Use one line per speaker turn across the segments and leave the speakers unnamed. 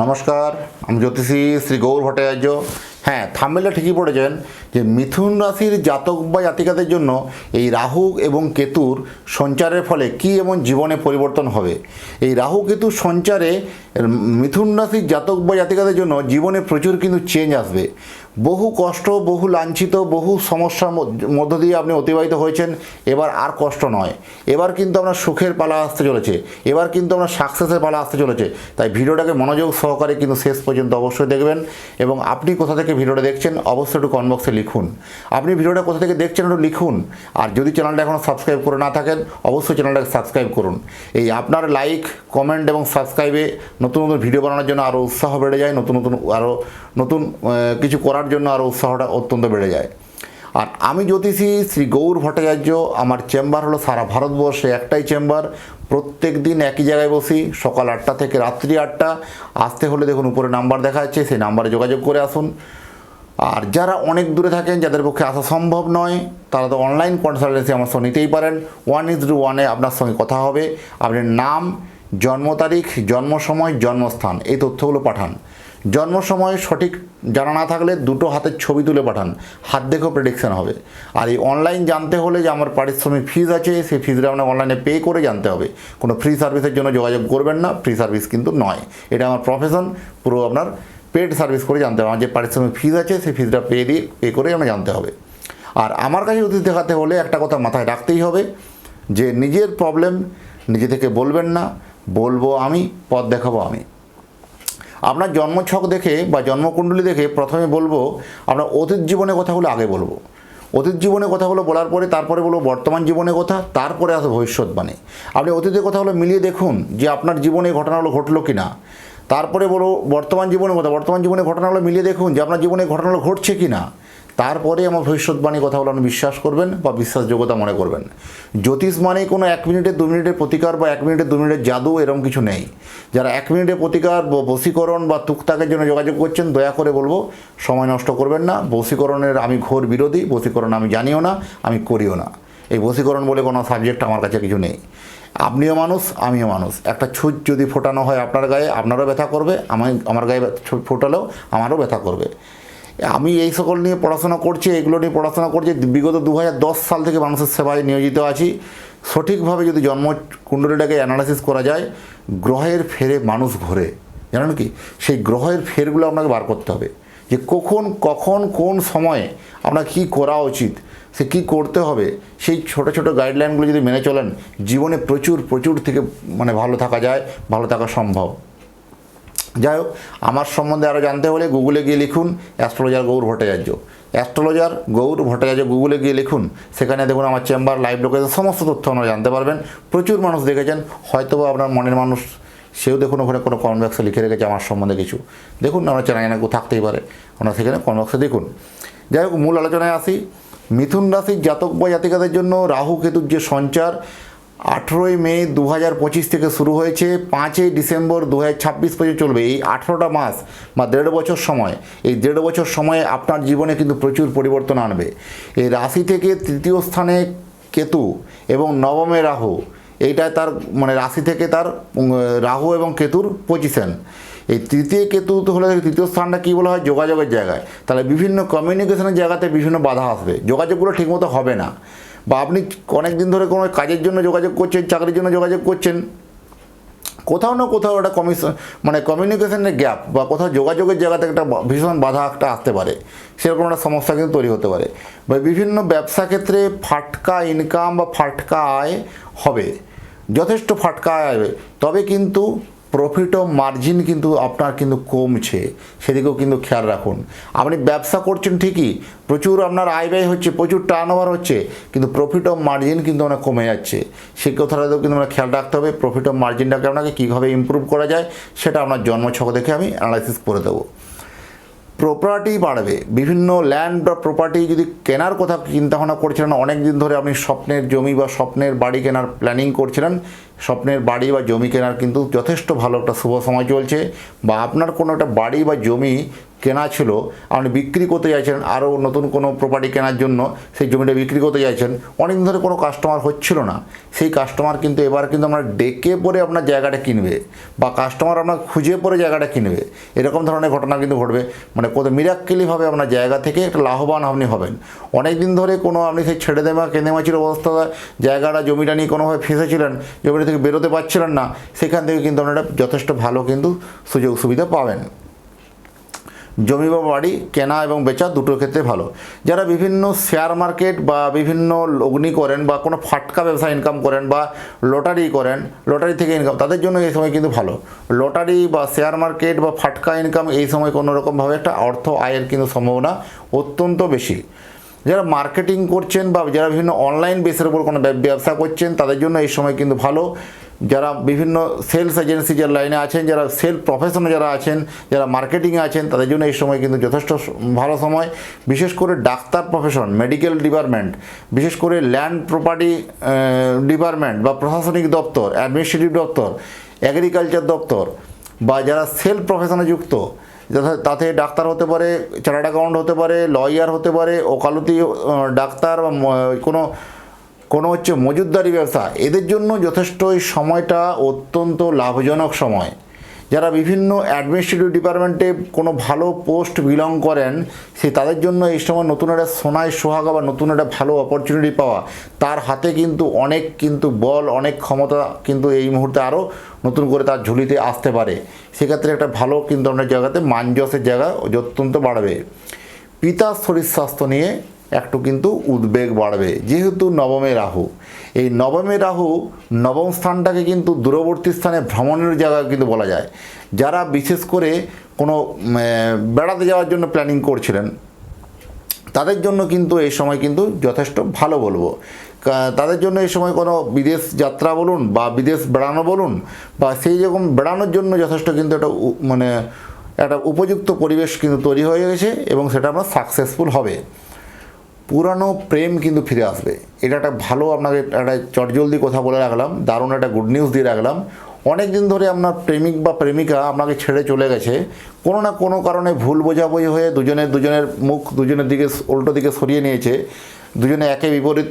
নমস্কার, আমি জ্যোতিষী শ্রী গৌর ভট্টাচার্য। হ্যাঁ থামেলে ঠিকই পড়েছেন যে মিথুন রাশির জাতক বা জাতিকাদের জন্য এই রাহু এবং কেতুর সঞ্চারের ফলে কি এমন জীবনে পরিবর্তন হবে? এই রাহু কেতু সঞ্চারে, মিথুন রাশির জাতক বা জাতিকাদের জন্য জীবনে প্রচুর কিন্তু চেঞ্জ আসবে। বহু কষ্ট, বহু লাঞ্ছিত, বহু সমস্যার মধ্য- দিয়ে আপনি অতিবাহিত হয়েছেন, এবার আর কষ্ট নয়। এবার কিন্তু আপনার সুখের পালা আসতে চলেছে। এবার কিন্তু আপনার সাকসেসের পালা আসতে চলেছে। তাই ভিডিওটাকে মনোযোগ সহকারে কিন্তু শেষ পর্যন্ত অবশ্যই দেখবেন এবং আপনি কোথা থেকে ভিডিওটা দেখছেন অবশ্যই একটু কনবক্সে লিখুন। আপনি ভিডিওটা কোথা থেকে দেখছেন একটু লিখুন। আর যদি চ্যানেলটা এখনও সাবস্ক্রাইব করে না থাকেন, অবশ্যই চ্যানেলটাকে সাবস্ক্রাইব করুন। এই আপনার লাইক কমেন্ট এবং সাবস্ক্রাইবে নতুন নতুন ভিডিও বানানোর জন্য আরও উৎসাহ বেড়ে যায়, নতুন নতুন আরও নতুন কিছু করার জন্য আরও উৎসাহটা অত্যন্ত বেড়ে যায়। আর আমি জ্যোতিষী, শ্রী গৌর ভট্টাচার্য, আমার চেম্বার হলো সারা ভারতবর্ষে একটাই চেম্বার। প্রত্যেক দিন একই জায়গায় বসি, সকাল আটটা থেকে রাত্রি আটটা। আসতে হলে দেখুন উপরে নাম্বার দেখা যাচ্ছে, সেই নাম্বারে যোগাযোগ করে আসুন। আর যারা অনেক দূরে থাকেন, যাদের পক্ষে আসা সম্ভব নয়, তারা তো অনলাইন কনসালটেন্সি আমার সঙ্গে নিতেই পারেন। ওয়ান ইজ টু ওয়ানে আপনার সঙ্গে কথা হবে। আপনার নাম, জন্ম তারিখ, জন্ম সময়, জন্মস্থান, এই তথ্যগুলো পাঠান। জন্ম সময় সঠিক জানা না থাকলে দুটো হাতের ছবি তুলে পাঠান। হাত দেখেও প্রেডিকশান হবে। আর এই অনলাইন জানতে হলে যে আমার পারিশ্রমিক ফিজ আছে, সেই ফিজটা আপনার অনলাইনে পে করে জানতে হবে। কোনো ফ্রি সার্ভিসের জন্য যোগাযোগ করবেন না ফ্রি সার্ভিস কিন্তু নয়। এটা আমার প্রফেশন পুরো আপনার পেড সার্ভিস করে জানতে হবে। আমার যে পারিশ্রমিক ফিজ আছে, সেই ফিজটা পে দিয়ে পে করে আমরা জানতে হবে। আর আমার কাছে অতীত দেখাতে হলে একটা কথা মাথায় রাখতেই হবে, যে নিজের প্রবলেম নিজে থেকে বলবেন না, বলব আমি, পথ দেখাবো আমি। আপনার জন্মছক দেখে বা জন্মকুণ্ডলী দেখে প্রথমে বলব, আমরা অতীত জীবনের কথাগুলো আগে বলব। অতীত জীবনের কথাগুলো বলার পরে তারপরে বলব বর্তমান জীবনের কথা, তারপরে আসবে ভবিষ্যৎবাণী। আপনি অতীতের কথাগুলো মিলিয়ে দেখুন যে আপনার জীবনে ঘটনাগুলো ঘটলো কি না তারপরে বলো বর্তমান জীবনের কথা, বর্তমান জীবনের ঘটনাগুলো মিলিয়ে দেখুন যে আপনার জীবনে ঘটনাগুলো ঘটছে কি না তারপরে আমার ভবিষ্যৎবাণী কথাগুলো আপনি বিশ্বাস করবেন বা বিশ্বাসযোগ্যতা মনে করবেন। জ্যোতিষ মানে কোনো এক মিনিটের দু মিনিটের প্রতিকার বা এক মিনিটের দু মিনিটের জাদু, এরকম কিছু নেই। যারা এক মিনিটের প্রতিকার ব- বশীকরণ বা তুকতাকের জন্য যোগাযোগ করছেন, দয়া করে বলব, সময় নষ্ট করবেন না। বশীকরণের আমি ঘোর বিরোধী, বশীকরণ আমি জানিও না, আমি করিও না। এই বশীকরণ বলে কোনো সাবজেক্ট আমার কাছে কিছু নেই। আপনিও মানুষ, আমিও মানুষ। একটা ছুঁচ যদি ফোটানো হয় আপনার গায়ে, আপনারও ব্যথা করবে আমি আমার গায়ে ফোটালেও আমারও ব্যথা করবে। আমি এই সকল নিয়ে পড়াশোনা করছি, এগুলো নিয়ে পড়াশোনা করছি। বিগত দু হাজার দশ সাল থেকে মানুষের সেবায় নিয়োজিত আছি। সঠিকভাবে যদি জন্ম কুণ্ডলীটাকে অ্যানালাইসিস করা যায়, গ্রহের ফেরে মানুষ ঘোরে। জানেন কি? সেই গ্রহের ফেরগুলো আপনাকে বার করতে হবে। যে কখন কখন, কোন সময়ে আপনার কী করা উচিত, সে কী করতে হবে, সেই ছোট ছোট গাইডলাইনগুলো যদি মেনে চলেন, জীবনে প্রচুর প্রচুর থেকে মানে ভালো থাকা যায়, ভালো থাকা সম্ভব। যাই হোক, আমার সম্বন্ধে আরও জানতে হলে গুগলে গিয়ে লিখুন অ্যাস্ট্রোলজার গৌর ভট্টাচার্য অ্যাস্ট্রোলজার গৌর ভট্টাচার্য গুগলে গিয়ে লিখুন, সেখানে দেখুন আমার চেম্বার লাইভ লোকেশন সমস্ত তথ্য আপনারা জানতে পারবেন। প্রচুর মানুষ দেখেছেন হয়তো বা আপনার মনের মানুষ, সেও দেখুন ওখানে কোনো কমেন্ট বক্সে লিখে রেখেছে আমার সম্বন্ধে কিছু। দেখুন, আমরা চ্যানেল না থাকতেই পারে আপনারা সেখানে কনভ্যাক্সে দেখুন। যাই হোক, মূল আলোচনায় আসি, মিথুন রাশির জাতক বা জাতিকাদের জন্য রাহু কেতুর যে সঞ্চার আঠেরোই মে দু হাজার পঁচিশ থেকে শুরু হয়েছে, পাঁচই ডিসেম্বর দু হাজার ছাব্বিশ পর্যন্ত চলবে। এই আঠেরোটা মাস বা দেড় বছর সময়, এই দেড় বছর সময়ে আপনার জীবনে কিন্তু প্রচুর পরিবর্তন আনবে। এই রাশি থেকে তৃতীয় স্থানে কেতু এবং নবমে রাহু এইটাই তার মানে রাশি থেকে তার রাহু এবং কেতুর পজিশন এই তৃতীয় কেতু তো হলে তৃতীয় স্থানটা কী বলা হয়? যোগাযোগের জায়গায়। তাহলে বিভিন্ন কমিউনিকেশনের জায়গাতে বিভিন্ন বাধা আসবে। যোগাযোগগুলো ঠিকমতো হবে না। বা আপনি অনেক দিন ধরে কোনো কাজের জন্য যোগাযোগ করছেন, চাকরির জন্য যোগাযোগ করছেন, কোথাও না কোথাও একটা কমিশন মানে কমিউনিকেশনের গ্যাপ বা কোথাও যোগাযোগের জায়গাতে একটা ভীষণ বাধা একটা আসতে পারে। সেরকম একটা সমস্যা কিন্তু তৈরি হতে পারে। বা বিভিন্ন ব্যবসা ক্ষেত্রে ফাটকা ইনকাম বা ফাটকা আয় হবে। যথেষ্ট ফাটকা আয় হবে। তবে কিন্তু প্রফিট ও মার্জিন কিন্তু আপনার কিন্তু কমছে, সেদিকেও কিন্তু খেয়াল রাখুন। আপনি ব্যবসা করছেন ঠিকই, প্রচুর আপনার আয় ব্যয় হচ্ছে, প্রচুর টার্ন ওভার হচ্ছে, কিন্তু প্রফিট ও মার্জিন কিন্তু অনেক কমে যাচ্ছে। সেই কথাটাতেও কিন্তু আমরা খেয়াল রাখতে হবে প্রফিট ও মার্জিনটাকে আপনাকে কীভাবে ইম্প্রুভ করা যায়, সেটা আপনার জন্মছক দেখে আমি অ্যানালাইসিস করে দেবো। প্রপার্টি বাড়বে। বিভিন্ন ল্যান্ড বা প্রপার্টি যদি কেনার কথা চিন্তাভাবনা করছিলেন অনেক দিন ধরে আপনি স্বপ্নের জমি বা স্বপ্নের বাড়ি কেনার প্ল্যানিং করছিলেন। স্বপ্নের বাড়ি বা জমি কেনার কিন্তু যথেষ্ট ভালো একটা শুভ সময় চলছে বা আপনার কোনো একটা বাড়ি বা জমি কেনা ছিল, আপনি বিক্রি করতে চাইছেন, আরও নতুন কোনো প্রপার্টি কেনার জন্য সেই জমিটা বিক্রি করতে চাইছেন, অনেক ধরে কোনো কাস্টমার হচ্ছিল না। সেই কাস্টমার কিন্তু এবার কিন্তু আপনার ডেকে পরে আপনার জায়গাটা কিনবে বা কাস্টমার আপনার খুঁজে পরে জায়গাটা কিনবে। এরকম ধরনের ঘটনা কিন্তু ঘটবে। মানে কত মিরাক্কেলিভাবে আপনার জায়গা থেকে একটা লাভবান আপনি হবেন। অনেক দিন ধরে কোনো আপনি সেই ছেড়ে দেওয়া কেঁদেমাচির অবস্থা, জায়গাটা, জমিটা নিয়ে কোনোভাবে ফেঁসেছিলেন, জমিটা থেকে বেরোতে পারছিলেন না, সেখান থেকে কিন্তু আপনারা যথেষ্ট ভালো কিন্তু সুযোগ সুবিধা পাবেন। জমি বা বাড়ি, কেনা এবং বেচা দুটোর ক্ষেত্রে ভালো। যারা বিভিন্ন শেয়ার মার্কেট বা বিভিন্ন লগ্নি করেন বা কোনো ফাটকা ব্যবসা ইনকাম করেন বা লটারি করেন লটারি থেকে ইনকাম তাদের জন্য এই সময় কিন্তু ভালো। লটারি বা শেয়ার মার্কেট বা ফাটকা ইনকাম এই সময় কোনো রকমভাবে একটা অর্থ আয়ের কিন্তু সম্ভাবনা অত্যন্ত বেশি। যারা মার্কেটিং করছেন বা যারা বিভিন্ন অনলাইন বেসের উপর কোনো ব্যব- ব্যবসা করছেন, তাদের জন্য এই সময় কিন্তু ভালো। যারা বিভিন্ন সেলস এজেন্সি যারা লাইনে আছেন, যারা সেল প্রফেশনে যারা আছেন, যারা মার্কেটিংয়ে আছেন, তাদের জন্য এই সময় কিন্তু যথেষ্ট ভালো সময়। বিশেষ করে ডাক্তার প্রফেশন মেডিকেল ডিপার্টমেন্ট বিশেষ করে ল্যান্ড প্রপার্টি ডিপার্টমেন্ট বা প্রশাসনিক দপ্তর অ্যাডমিনিস্ট্রেটিভ দপ্তর এগ্রিকালচার দপ্তর, বা যারা সেল প্রফেশনে যুক্ত তাতে ডাক্তার হতে পারে চার্টার্ড অ্যাকাউন্ট হতে পারে লয়ার হতে পারে, ওকালতি ডাক্তার বা কোনো কোনো হচ্ছে মজুদদারি ব্যবসা, এদের জন্য যথেষ্ট এই সময়টা অত্যন্ত লাভজনক সময়। যারা বিভিন্ন অ্যাডমিনিস্ট্রেটিভ ডিপার্টমেন্টে কোনো ভালো পোস্ট বিলং করেন, সে তাদের জন্য এই সময় নতুন একটা সোনায় সোহাগা বা নতুন একটা ভালো অপরচুনিটি পাওয়া, তার হাতে কিন্তু অনেক কিন্তু বল, অনেক ক্ষমতা কিন্তু এই মুহূর্তে আরও নতুন করে তার ঝুলিতে আসতে পারে। সেক্ষেত্রে একটা ভালো কিন্তু আপনার জায়গাতে মানজসের জায়গা অত্যন্ত বাড়বে। পিতার শরীর স্বাস্থ্য নিয়ে একটু কিন্তু উদ্বেগ বাড়বে। যেহেতু নবমে রাহু, এই নবমে রাহু নবম স্থানটাকে কিন্তু দূরবর্তী স্থানে ভ্রমণের জায়গা কিন্তু বলা যায়। যারা বিশেষ করে কোনো বেড়াতে যাওয়ার জন্য প্ল্যানিং করছিলেন, তাদের জন্য কিন্তু এই সময় কিন্তু যথেষ্ট ভালো বলব। তাদের জন্য এই সময় কোনো বিদেশ যাত্রা বলুন বা বিদেশ বেড়ানো বলুন বা সেই রকম বেড়ানোর জন্য যথেষ্ট কিন্তু একটা মানে একটা উপযুক্ত পরিবেশ কিন্তু তৈরি হয়ে গেছে এবং সেটা আপনার সাকসেসফুল হবে। পুরানো প্রেম কিন্তু ফিরে আসবে। এটা একটা ভালো আপনাকে একটা চটজলদি কথা বলে রাখলাম, দারুণ একটা গুড নিউজ দিয়ে রাখলাম। অনেক দিন ধরে আপনার প্রেমিক বা প্রেমিকা আপনাকে ছেড়ে চলে গেছে। কোনো না কোনো কারণে ভুল বোঝাবুঝি হয়ে দুজনের দুজনের মুখ দুজনের দিকে, উল্টো দিকে সরিয়ে নিয়েছে। দুজনে একে বিপরীত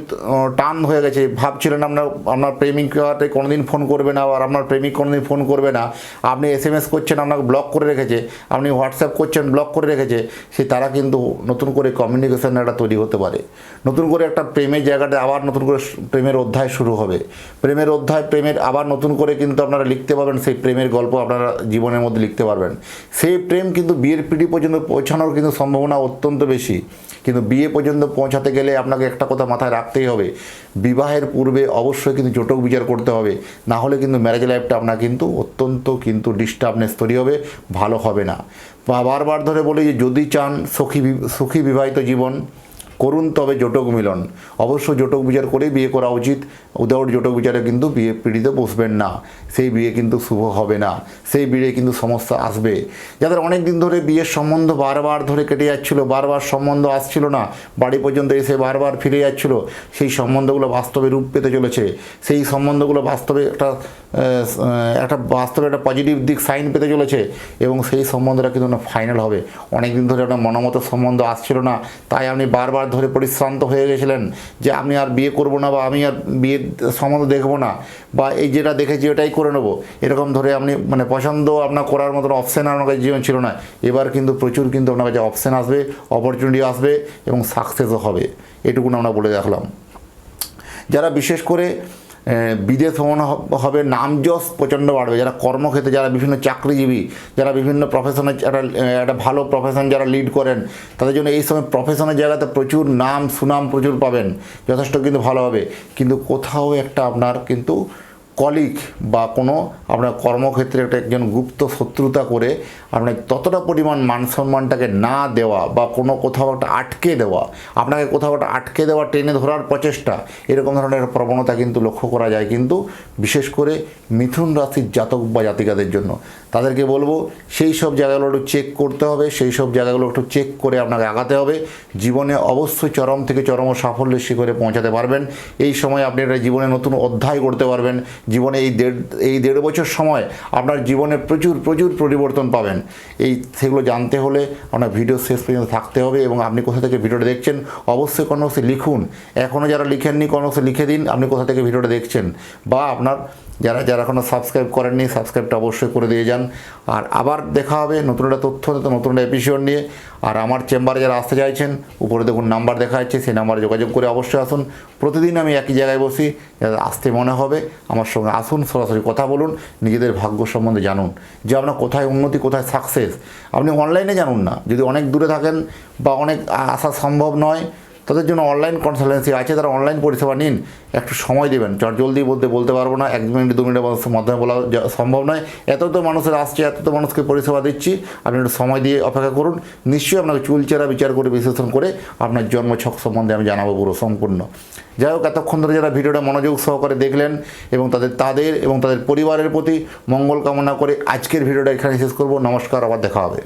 টান হয়ে গেছে। ভাবছিলেন আপনার আপনার প্রেমিকাতে কোনোদিন ফোন করবে না আর আপনার প্রেমিক কোনোদিন ফোন করবে না। আপনি এস এম এস করছেন, আপনাকে ব্লক করে রেখেছে। আপনি হোয়াটসঅ্যাপ করছেন, ব্লক করে রেখেছে। সে তারা কিন্তু নতুন করে কমিউনিকেশন একটা তৈরি হতে পারে। নতুন করে একটা প্রেমের জায়গাটা আবার নতুন করে প্রেমের অধ্যায় শুরু হবে। প্রেমের অধ্যায়, প্রেমের আবার নতুন করে কিন্তু আপনারা লিখতে পারবেন, সেই প্রেমের গল্প আপনারা জীবনের মধ্যে লিখতে পারবেন। সেই প্রেম কিন্তু বিয়ের পিড়ি পর্যন্ত পৌঁছানোর কিন্তু সম্ভাবনা অত্যন্ত বেশি। কিন্তু বিয়ে পর্যন্ত পৌঁছাতে গেলে আপনাকে একটা কথা মাথায় রাখতেই হবে। বিবাহের পূর্বে অবশ্যই কিন্তু জটক বিচার করতে হবে। না হলে কিন্তু ম্যারেজ লাইফটা আপনার কিন্তু অত্যন্ত কিন্তু ডিস্টার্বনেস তৈরি হবে, ভালো হবে না। বারবার ধরে বলি যে যদি চান সুখী সুখী বিবাহিত জীবন করুন তবে জোটক মিলন। অবশ্য জোটক বিচার করেই বিয়ে করা উচিত। উদাউট জোটক বিচারে কিন্তু বিয়ে পিড়িতে বসবেন না। সেই বিয়ে কিন্তু শুভ হবে না। সেই বিয়ে কিন্তু সমস্যা আসবে। যাদের অনেক দিন ধরে বিয়ের সম্বন্ধ বারবার ধরে কেটে যাচ্ছিল, বারবার সম্বন্ধ আসছিল না, বাড়ি পর্যন্ত এসে বারবার ফিরে যাচ্ছিল, সেই সম্বন্ধগুলো বাস্তবে রূপ পেতে চলেছে। সেই সম্বন্ধগুলো বাস্তবে একটা একটা বাস্তবে একটা পজিটিভ দিক সাইন পেতে চলেছে এবং সেই সম্বন্ধটা কিন্তু ফাইনাল হবে। অনেক দিন ধরে আপনার মনোমত সম্বন্ধ আসছিল না, তাই আপনি বারবার ধরে পরিশ্রান্ত হয়ে গেছিলেন যে আমি আর বিয়ে করব না বা আমি আর বিয়ে সম্বন্ধ দেখব না বা এই যেটা দেখেছি ওটাই করে নেব। এরকম ধরে আপনি মানে পছন্দ আপনার করার মতন অপশান আপনার কাছে জীবন ছিল না। এবার কিন্তু প্রচুর কিন্তু আপনার কাছে অপশান আসবে অপরচুনিটি আসবে এবং সাকসেসও হবে। এটুকুন আমরা বলে রাখলাম। যারা বিশেষ করে বিদেশ ভ্রমণ হবে নামযশ প্রচণ্ড বাড়বে। যারা কর্মক্ষেত্রে, যারা বিভিন্ন চাকরিজীবী, যারা বিভিন্ন প্রফেশনের একটা একটা ভালো প্রফেশন যারা লিড করেন, তাদের জন্য এই সময় প্রফেশনের জায়গাতে প্রচুর নাম, সুনাম প্রচুর পাবেন। যথেষ্ট কিন্তু ভালো হবে। কিন্তু কোথাও একটা আপনার কিন্তু কলিগ বা কোনো আপনার কর্মক্ষেত্রে একটা একজন গুপ্ত শত্রুতা করে আপনার ততটা পরিমাণ মান সম্মানটাকে না দেওয়া বা কোনো কোথাও একটা আটকে দেওয়া, আপনাকে কোথাও একটা আটকে দেওয়া টেনে ধরার প্রচেষ্টা, এরকম ধরনের প্রবণতা কিন্তু লক্ষ্য করা যায় কিন্তু বিশেষ করে মিথুন রাশির জাতক বা জাতিকাদের জন্য। তাদেরকে বলব, সেই সব জায়গাগুলো একটু চেক করতে হবে, সেই সব জায়গাগুলো একটু চেক করে আপনাকে আগাতে হবে। জীবনে অবশ্যই চরম থেকে চরম সাফল্যের শিখরে পৌঁছাতে পারবেন। এই সময় আপনি একটা জীবনে নতুন অধ্যায় করতে পারবেন। জীবনে এই দেড় এই দেড় বছর সময় আপনার জীবনে প্রচুর প্রচুর পরিবর্তন পাবেন। এই সেগুলো জানতে হলে আপনার ভিডিও শেষ পর্যন্ত থাকতে হবে এবং আপনি কোথা থেকে ভিডিওটা দেখছেন, অবশ্যই অবশ্যই লিখুন। এখনও যারা লিখেননি অবশ্যই লিখে দিন, আপনি কোথা থেকে ভিডিওটা দেখছেন। বা আপনার যারা যারা এখনও সাবস্ক্রাইব করেননি, সাবস্ক্রাইবটা অবশ্যই করে দিয়ে যান। আর আবার দেখা হবে নতুন একটা তথ্য, নতুন একটা এপিসোড নিয়ে। আর আমার চেম্বারে যারা আসতে চাইছেন, উপরে দেখুন নাম্বার দেখা যাচ্ছে, সেই নাম্বারে যোগাযোগ করে অবশ্যই আসুন। প্রতিদিন আমি একই জায়গায় বসি আসতে মনে হবে। আমার সঙ্গে আসুন, সরাসরি কথা বলুন, নিজেদের ভাগ্য সম্বন্ধে জানুন। যে আপনার কোথায় উন্নতি, কোথায় সাকসেস আপনি অনলাইনে জানুন না। যদি অনেক দূরে থাকেন বা অনেক আসা সম্ভব নয় তাদের জন্য অনলাইন কনসালটেন্সি আছে, তারা অনলাইন পরিষেবা নিন। একটু সময় দেবেন। চট জলদি বলতে বলতে পারব না। এক মিনিট, দু মিনিটের মাধ্যমে বলা সম্ভব নয়। এত তো মানুষের আসছে, এত তো মানুষকে পরিষেবা দিচ্ছি। আপনি একটু সময় দিয়ে অপেক্ষা করুন। নিশ্চয়ই আপনাকে চুলচেরা বিচার করে, বিশ্লেষণ করে আপনার জন্মছক সম্বন্ধে আমি জানাব পুরো সম্পূর্ণ। যাই হোক, এতক্ষণ ধরে যারা ভিডিওটা মনোযোগ সহকারে দেখলেন এবং তাদের তাদের এবং তাদের পরিবারের প্রতি মঙ্গল কামনা করে আজকের ভিডিওটা এখানে শেষ করব। নমস্কার, আবার দেখা হবে।